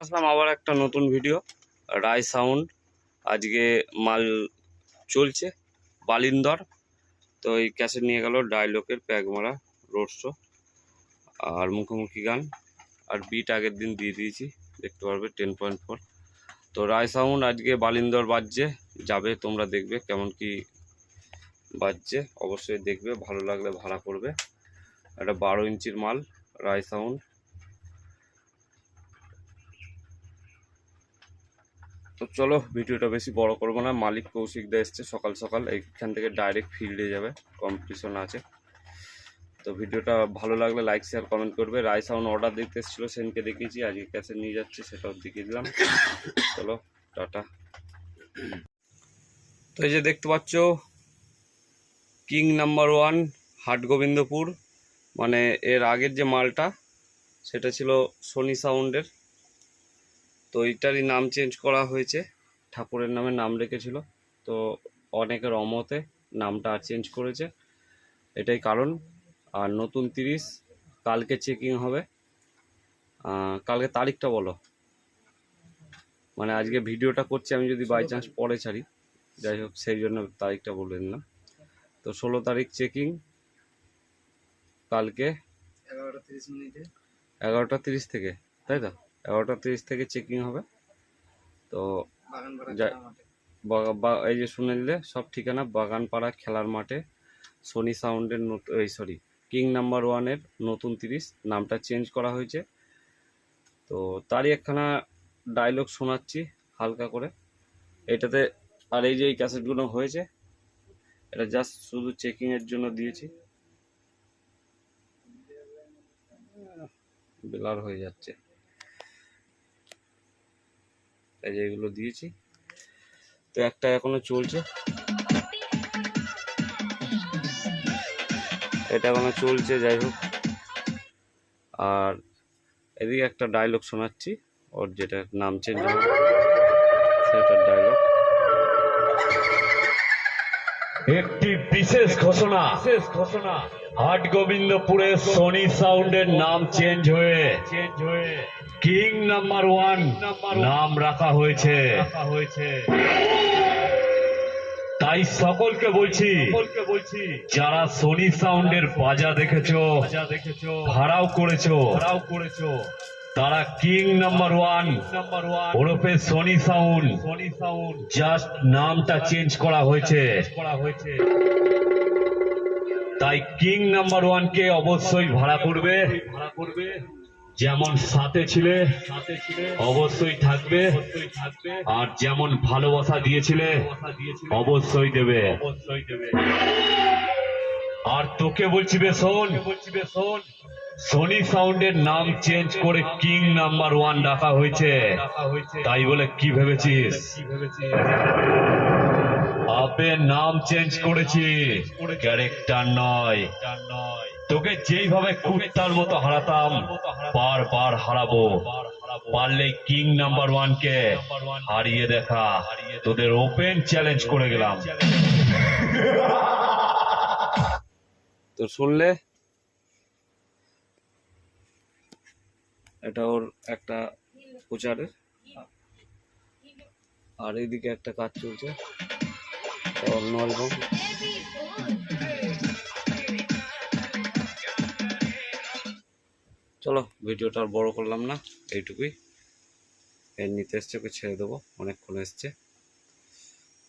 আসলাম আবার একটা নতুন ভিডিও রায় সাউন্ড আজকে মাল চলছে বালিন্দর। তো এই ক্যাসেট নিয়ে গেল ডায়লগের প্যাক মারা রোড শো আর মুখোমুখি গান। আর বিট আগের দিন দিয়ে দিয়েছি, দেখতে পারবে টেন পয়েন্ট ফোর তো রায় সাউন্ড আজকে বালিন্দর বাজছে, যাবে, তোমরা দেখবে কেমন কি বাজছে। অবশ্যই দেখবে, ভালো লাগলে ভাড়া করবে। একটা বারো ইঞ্চির মাল রায় সাউন্ড তো চলো, ভিডিওটা বেশি বড় করব না। মালিক কৌশিক দা এসছে সকাল সকাল, এইখান থেকে ডাইরেক্ট ফিল্ডে যাবে কম্পিটিশন আছে। তো ভিডিওটা ভালো লাগলে লাইক শেয়ার কমেন্ট করবে। রায় সাউন্ড অর্ডার দিতে এসেছিল, সেনকে দেখিয়েছি, আজকে ক্যাশে নিয়ে যাচ্ছি, সেটাও দেখিয়ে দিলাম। চলো, টাটা। তো এই যে দেখতে পাচ্ছ কিং নাম্বার ওয়ান হাট গোবিন্দপুর মানে এর আগের যে মালটা, সেটা ছিল সোনি সাউন্ডের তো এইটারই নাম চেঞ্জ করা হয়েছে। ঠাকুরের নামে নাম রেখেছিল। তো অনেকের অমতে নামটা আর চেঞ্জ করেছে। এটাই কারণ। আর নতুন তিরিশ কালকে চেকিং হবে। কালকে তারিখটা বলো। মানে আজকে ভিডিওটা করছি আমি যদি বাই চান্স পরে ছাড়ি। যাই হোক সেই জন্য তারিখটা বলে দিলাম। তো ষোলো তারিখ চেকিং। কালকে এগারোটা তিরিশ মিনিটে। এগারোটা তিরিশ থেকে তাই তো? এগারোটা তিরিশ থেকে চেকিং হবে। তো এই যে শুনে নিলে সব ঠিকানা বাগানপাড়া খেলার মাঠে সোনি সাউন্ডের এই সরি কিং নাম্বার ওয়ানের নতুন তিরিশ নামটা চেঞ্জ করা হয়েছে। তো তারই একখানা ডায়লগ শোনাচ্ছি হালকা করে। এটাতে আর এই যে এই ক্যাসেটগুলো হয়েছে এটা জাস্ট শুধু চেকিংয়ের জন্য দিয়েছি। বেলার হয়ে যাচ্ছে। এই যে এগুলো দিয়েছি। তো একটা এখনও চলছে। এটা এখনও চলছে, যাই হোক। আর এদিকে একটা ডায়লগ শোনাচ্ছি। ওর যেটা নাম চেঞ্জ সেটার ডায়লগ একটি বিশেষ ঘোষণা। বিশেষ ঘোষণা। হাট গোবিন্দপুরে সোনি সাউন্ডের নাম চেঞ্জ হয়ে। কিং নাম্বার ওয়ান নাম রাখা হয়েছে। তাই সকলকে বলছি, যারা সোনি সাউন্ডের বাজা দেখেছ, ভাড়াও করেছ ভাড়াও করেছ তারা king number one number one ওরফে Sony sound Sony sound just নামটা চেঞ্জ করা হয়েছে করা হয়েছে। তাই কিং নাম্বার ওয়ান কে অবশ্যই ভাড়া করবে। ভাড়া করবে যেমন সাথে ছিলে, অবশ্যই থাকবে। আর যেমন ভালোবাসা দিয়েছিলে, অবশ্যই দেবে। আর তোকে বলছি বে, শোন। সোনি সাউন্ডের নাম চেঞ্জ করে কিং নাম্বার ওয়ান ডাকা হয়েছে। তাই বলে কি ভেবেছিস? আপে নাম চেঞ্জ করেছি। ক্যারেক্টার নয়। তোকে যেইভাবে কুত্তার মতো হারাতাম বার বারবার হারাবো। পারলে কিং নাম্বার ওয়ান কে হারিয়ে দেখা। তোদের ওপেন চ্যালেঞ্জ করে গেলাম। তো শুনলে? এটা ওর একটা প্রচারের। আর এইদিকে একটা কাজ চলছে। চলো, ভিডিওটা আর বড় করলাম না, এইটুকুই। এর নিতে এসছে, ওকে ছেড়ে দেবো, অনেকক্ষণ এসছে।